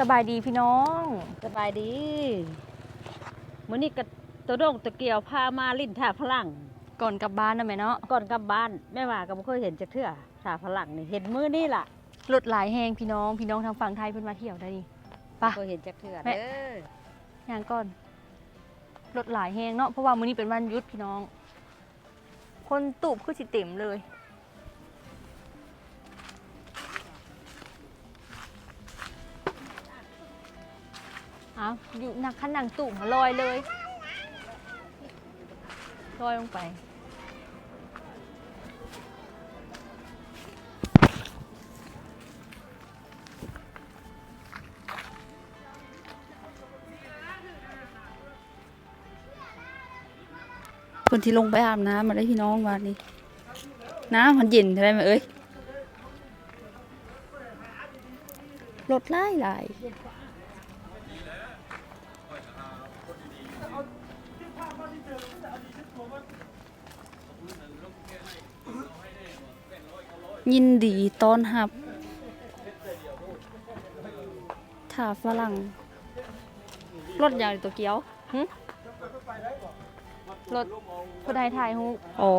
สบายดีพี่น้อง สบายดีมื้อนี้ก็ตัวโดงตะเกียวพามาลิ้นท่าพลัง ก่อนกลับบ้านนะแม่เนาะก่อนกลับบ้านแม่ว่าก็บ่เคยเห็นจักเทื่อท่าพลังนี่เห็นมื้อนี้ล่ะรถหลายแหงพี่น้อง พี่น้องทางฝั่งไทยเพิ่นมาเที่ยวได้นี่ไปะเคยเห็นจักเทื่อแม่ เด้อย่างก่อนรถหลายแหงเนาะเพราะว่ามื้อนี้เป็นวันหยุดพี่น้อง คนตูบคือสิเต็มเลย เอาอยู่นักขันนังตุ่มลอยเลยลอยลงไป คนที่ลงไปอาบน้ำมาได้พี่น้องวันนี้ น้ำมันเย็นใช่ไหมเอ้ยรถไล่หล ยยินดีต้อนรับถ้าฝรั่ง รถยาวตัวเกี้ยวรถผู้ใดถ่ายฮูอ๋อ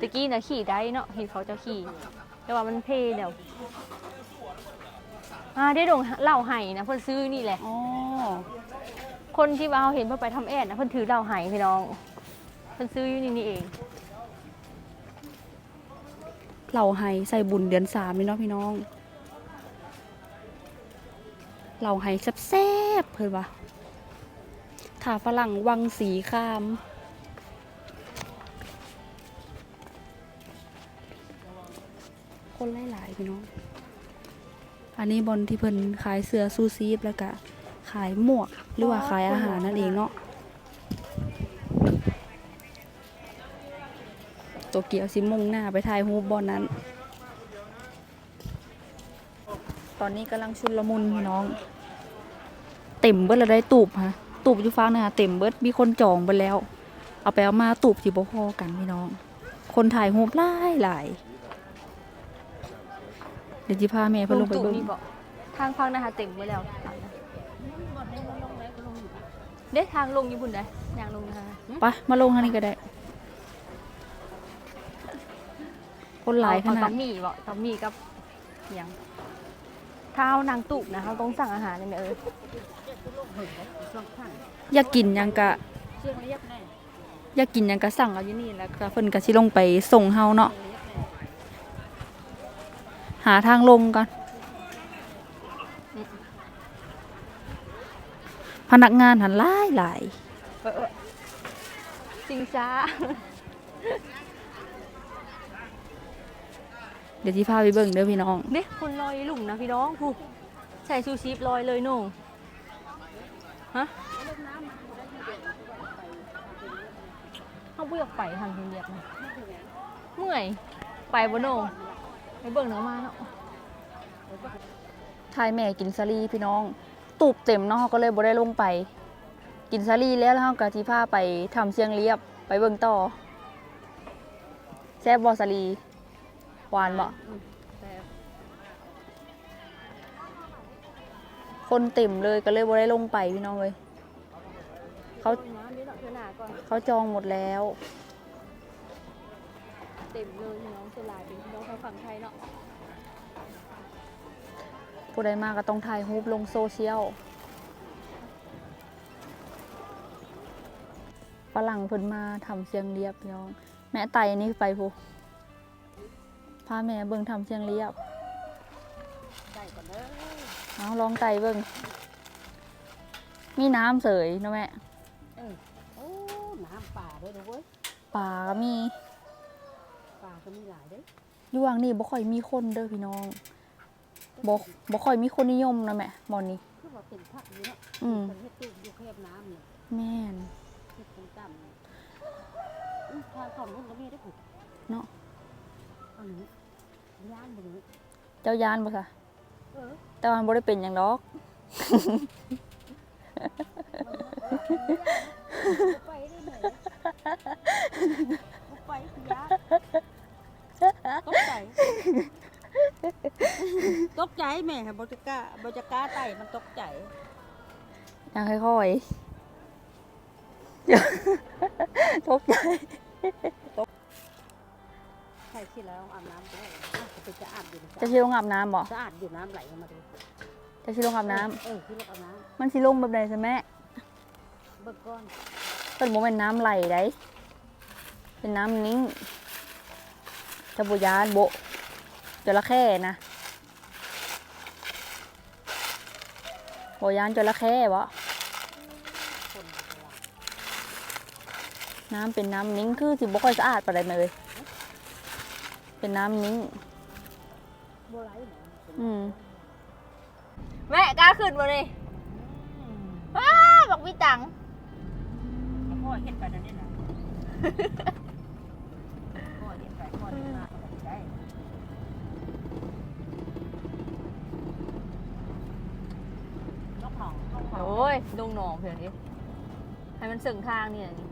ตะกี้น่ะขี่ได้เนาะเห็นเขาจะขี่ แต่ว่ามันเพเดี๋ยวอ่าได้ดงเหล่าไห้นะเพิ่นซื้อนี่แหละ อ๋อ คนที่ว่าเราเห็นเพิ่นไปทำแอดนะเพิ่นถือเหล่าไห้พี่น้อง เพิ่นซื้ออยู่นี่นี่เอง เหล่าไห้ใส่บุญเดือนสามนี่เนาะพี่น้อง เหล่าไห้แซ่บๆเพิ่อนว่าถ้าฝรั่งวังสีคามคนหลายๆพี่น้อง อันนี้บอลที่เพิ่นขายเสื้อซูซีฟแล้วก็ขายหมวกหรือว่าขายอาหารนั่นเองเนาะ ตัวเกียวสิมุ่งหน้าไปถ่ายรูปบอลนั้น ตอนนี้กำลังชุลมุนพี่น้อง เต็มเบิดแล้วได้ตูบฮะตูบอยู่ฟังนะคะเต็มเบิดมีคนจองไปแล้ว เอาไปเอามาตูบที่บ่พอกันพี่น้อง คนถ่ายรูปหลายหลายเดี๋ยวจิพาแม่เพิ่นลงไปตู่เบิ่งนี่บอกทางฟังนะคะเต็มไว้แล้ว เด้ทางลงญี่ปุ่นได้อย่างลงนะคะไปมาลงทางนี้ก็ได้ คนหลายขเอนาต้ดมมี่บ่ต้มมี่กับหยังถ้าเอานางตุกนะเขาต้องสั่งอาหารเลยแม่เออสองข้างอยากกินหยังกะเชียงเรียบแน่อยากกินหยังกะสั่งเอาอยู่นี่แล้วก็เพิ่นก็สิลงไปส่งเฮาเนาะเรียบแน่หาทางลงก่อนพนักงานหันหลายหลาย เออเออจริงจ้า เดี๋ยวที่พาไปเบิ่งเด้อพี่น้องเด้คนลอยหลุมนะพี่น้องผู้ใส่ชูชีพลอยเลยโน่ฮะเขาบ่อยากไปทางเรียบๆนะเมื่อยไปบ่โน่ไปเบิ่งหน้องมาเนาะทายแม่กินซาลีพี่น้อง ตูบเต็มเนาะเราก็เลยบ่ได้ลงไป กินซาลีแล้วแล้วเราก็ที่พาไปทำเชียงเรียบไปเบิ่งต่อแซ่บบ่ซาลี หวานบ่แต่คนเต็มเลยก็เลยบ่ได้ลงไปพี่น้องเลยเขา น้ำเดี๋ยวเราเธอหนาก่อนเขาจองหมดแล้ว เต็มเลยพี่น้องเสยหลายเป็นพี่น้องทางฝั่งไทยเนาะผู้ใดมาก็ต้องถ่ายรูปลงโซเชียลฝรั่งเพิ่นมาทำเสียงเรียบพี่น้อง แม่ไต่นี่ไปพูพาแม่เบิ่งทำเสียงเรียบได้ก่อนเด้อเอาลองไต่เบิ่งมีน้ำเสยเนาะแม่โอ้น้ำป่าด้วยนะเว้ยป่าก็มีป่าก็มีหลายเด้ออยู่ว่างนี่บ่ค่อยมีคนเด้อพี่น้องบ่บ่ค่อยมีคนนิยมนะแม่หมอนนี้คือว่าเป็นผักอยู่เนาะอืมเป็นเฮ็ดตู้อยู่แคบน้ำเนี่ยแม่นเฮ็ดเป็นต่ำอุ้ยทางของนู้นก็มีได้อผูกเนาะอันนี้ ย่านบ่นี้เจ้ายานบ่ซะเออแต่ว่ามันบ่ได้เป็นหยังดอก ไปได้ไหนไปสิยาตกใจตกใจแม่ค่ะบจะกล้าบจะกล้าไต่มันตกใจยังค่อยๆเดี๋ยวตกใจ ใช่ที่แล้วอาบน้ำด้วยอะไปจะอาบอยู่จะชิลงอาบน้ำบ่สะอาดอยู่น้ำไหลออกมาดูจะชิลงอาบน้เออที่เราอาบน้ำมันสิลงแบบใดซะแม่ำเบิกก้อนเป็นโมเป็นน้ำไหลได้เป็นน้ำนิ่งตะบุยานโบะจระเข้นะโบยานจระเข้บ่คนเวลาน้ำเป็นน้ำนิ่งคือสิบ่ค่อยสะอาดปานใดเลย เป็นน้ำนิ่งโบราณเหรออืมแม่กล้าขึ้นบ่นี่อืมอ้าบอกมีตังค์แล้วพ่อเห็นไปนั่นนี่นะพ่อเห็นไปพ่อเห็นมาเอาไปได้นกหนองนกหนองโอ้ยดงหนองเพื่อนดิให้มันสึงทางนี่นี่ใน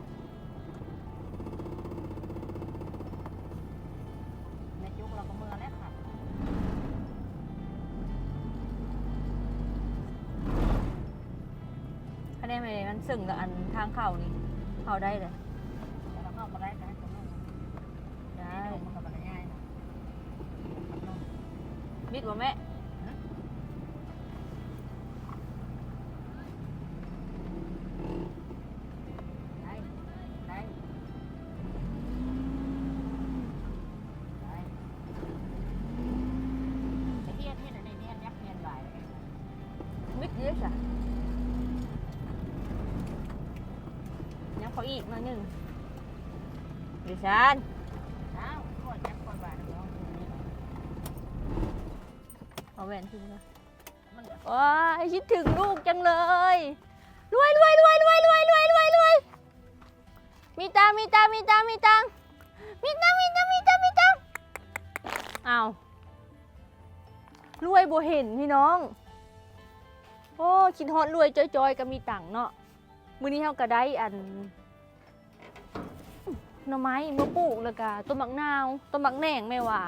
ได้ไหมมันสึ่งกับอันทางเข่านี่เข่าได้เลยแล้วเข้ามาได้กันได้มิดว่าแม่ หนึ่งดิฉันเนาเอาแหวนทิ้งนะมันเลือว้าคิดถึงลูกจังเลย รวยรวยรวยรวยรวยรวยรวยรวยมีตังมีตังมีตังมีตังมีตังมีตังมีตังมีตังค์อ้ารวยบ่เห็นพี่น้อง โอ้คิดฮอดรวยจอยๆก็มีตังเนาะมื้อนี้เฮาก็ได้อัน หน่อไม้มาปลูกแล้วก็ต้นมักนาวต้นมักแหน่งแม่หวา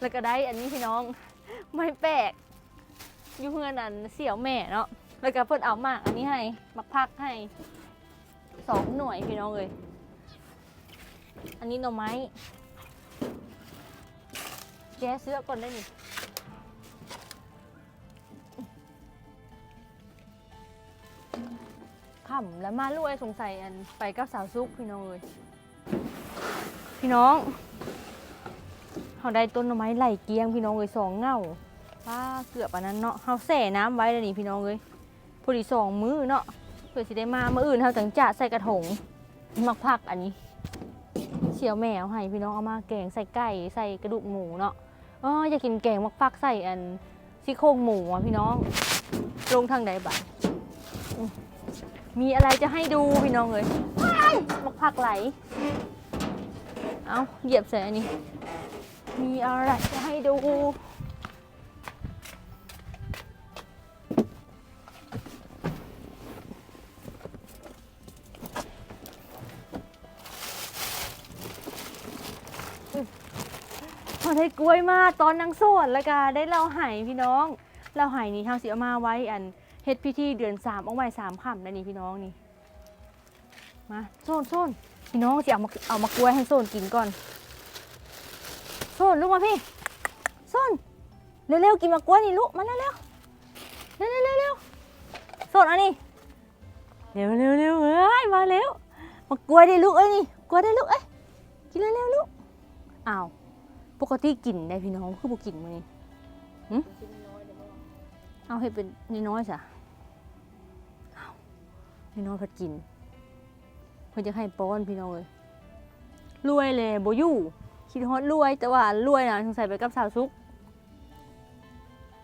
แล้วก็ได้อันนี้พี่น้องไม่แปลกอยู่เพื่อนอันเสี่ยวแม่เนาะแล้วก็เพิ่นเอามากอันนี้ให้มักพักให้สองหน่วยพี่น้องเลยอันนี้หน่อไม้แกเสื้อก่อนได้นี่ขำแล้วมาลุยสงสัยอันไปกับสาวซุกพี่น้องเลย พี่น้องเขาได้ต้นไม้ไหลเกียงพี่น้องเลยสองเงาป้าเกือบอันนั้นเนาะเฮาแส่น้ำไว้เลยนี่พี่น้องเอ้ยพอดีสองมือเนาะเพื่อสิได้มามื้ออื่นเฮาจังจะใส่กระถงมักผักอันนี้เชียวแมวให้พี่น้องเอามาแกงใส่ไก่ใส่กระดูกหมูเนาะอ๋ออยากกินแกงมักผักใส่อันซี่โครงหมูอะพี่น้อง ลงทางใดบ้างมีอะไรจะให้ดูพี่น้องเอ้ยว้ายมักผักไหล เอาเหยียบใส่อันนี้ มีอะไรจะให้ดู พอได้กล้วยมาตอนนางโสวนแล้วก็ได้เราไห้พี่น้อง เราไห้นี่ทางสิเอามาไว้อันเฮ็ดพิธีเดือนสามเอาไว้สามค่ำนะนี่พี่น้องนี่ มาโซนโซนพี่น้องสิเอามาเอามากล้วยให้โซนกินก่อนโซนลูกมาพี่โซนเร็วๆกินมากล้วยนี่ลูกมาเร็วๆเร็วๆเร็วๆเร็วโซนอันนี้เร็วๆเร็วๆเอ้ยมาเร็วมากล้วยได้ลูกเอ้ยนี่กล้วยได้ลูกเอ้ยกินเร็วๆลูกอ้าวปกติกินได้พี่น้องคือบ่กินมื้อนี้หึเอาให้เป็นน้อยๆซะน้อยๆพัดกิน พิ่นจะให้ป้อนพี่น้องเอ้ยรวยเลยโบยู่คิดฮอดรวยแต่ว่ารวยนะสงสัยไปกับสาวซุก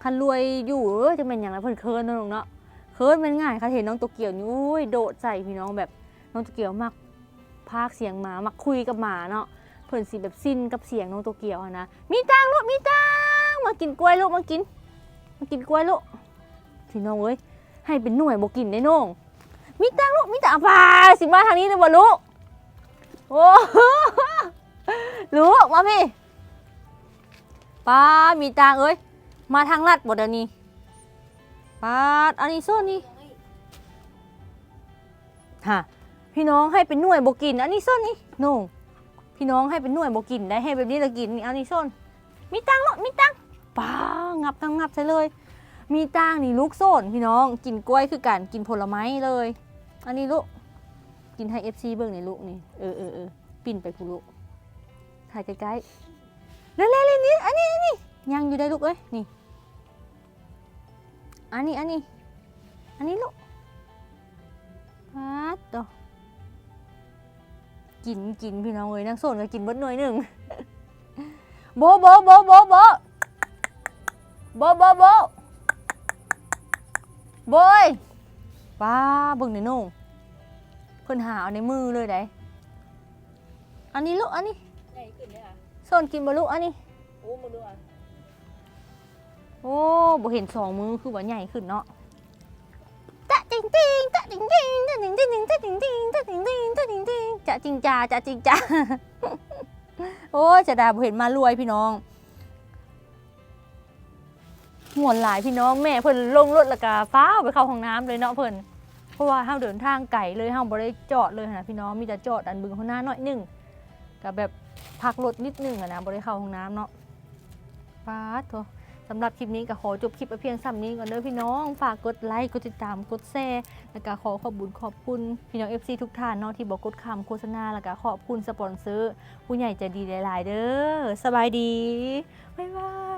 คันรวยอยู่เอ้ยจะเป็นหยังไงเพิ่นเคินเนน้องเนาะเคิร์นมันง่ายค่ะเห็นน้องโตเกียวนี่โอ้ยโดดใส่พี่น้องแบบน้องโตเกียวมักพากเสียงหมามักคุยกับหมาเนาะเพิ่นสิแบบสิ้นกับเสียงน้องโตเกียวนะมีตังลูกมีตังมากินกล้วยลูกมากิน มากินกล้วยลูกพี่น้องเอ้ยให้เป็นหน่วยบ่กินได้น้อง มีตังลูกมีตังป่าสิมาทางนี้เลยบ่ลูกโอ้ลูกมาพี่ป้ามีตังเอ้ยมาทางลัดบ่เดี๋ยวนี้ป้าอันนี้โซนนี่ฮะพี่น้องให้เป็นหน่วยบกิน อันนี้โซนนี่โน่งพี่น้องให้เป็นหน่วยบกินได้ให้แบบนี้ละกินอันนี้โซนมีตังเนาะมีตังป้างับงับงับใช่เลย มีตังนี่ลูกโซนพี่น้อง กินกล้วยคือกันกินผลไม้เลย อันนี้ลูกกินให้เอฟซีเบิ่งนี่ลูกนี่เออเออเออปิ่นไปผู้ลูกถ่ายใกล้ๆเร็วๆเลยนี่อันนี้อันนี้ยังอยู่ได้ลูกเอ้ยนี่อันนี้อันนี้อันนี้ลูกฮัดต่อกินกินพี่น้องเอ้ยนั่งโซนก็กินเบิดหน่วยหนึ่งโบโบโบโบโบโบโบโบ โบยป้าเบิ่งในอยโน่งเพิ่นหาเอาในมือเลยได้อันนี้ลูกอันนี้ใหญ่ขึ้นเลยอะโซนกินบ่ลูกอันนี้โอ้มาดูอะโอ้บ่เห็นสองมือคือว่าใหญ่ขึ้นเนาะตะติงติงตะติงติงตะติงติงตะติงติงตะติงติงตะติงติงจะจริงจ้าจะจริงจ้าโอ้ยจะดาบ่เห็นมารวยพี่น้อง หมวนหลายพี่น้องแม่เพิ่นลงรถแล้วก็ฟ้าไปเข้าห้องน้ำเลยเนาะเพิ่นเพราะว่าเฮาเดินทางไกลเลยเฮาบ่ได้จอดเลยนะพี่น้องมีแต่จอดอันบึงข้างหน้าหน่อยหนึงก็แบบพักรถนิดนึงอะนะบ่ได้เข้าห้องน้ำเนาะฟ้าดโถสำหรับคลิปนี้ก็ขอจบคลิปไปเพียงซ้ำนี้ก่อนเด้อพี่น้องฝากกดไลค์กดติดตามกดแชร์แล้วก็ขอขอบคุญขอบคุณพี่น้อง FC ทุกท่านเนาะที่บอกกดคำโฆษณาแล้วก็ขอบคุณสปอนเซอร์ผู้ใหญ่ใจดีหลาย ๆ เด้อสบายดีบ๊ายบาย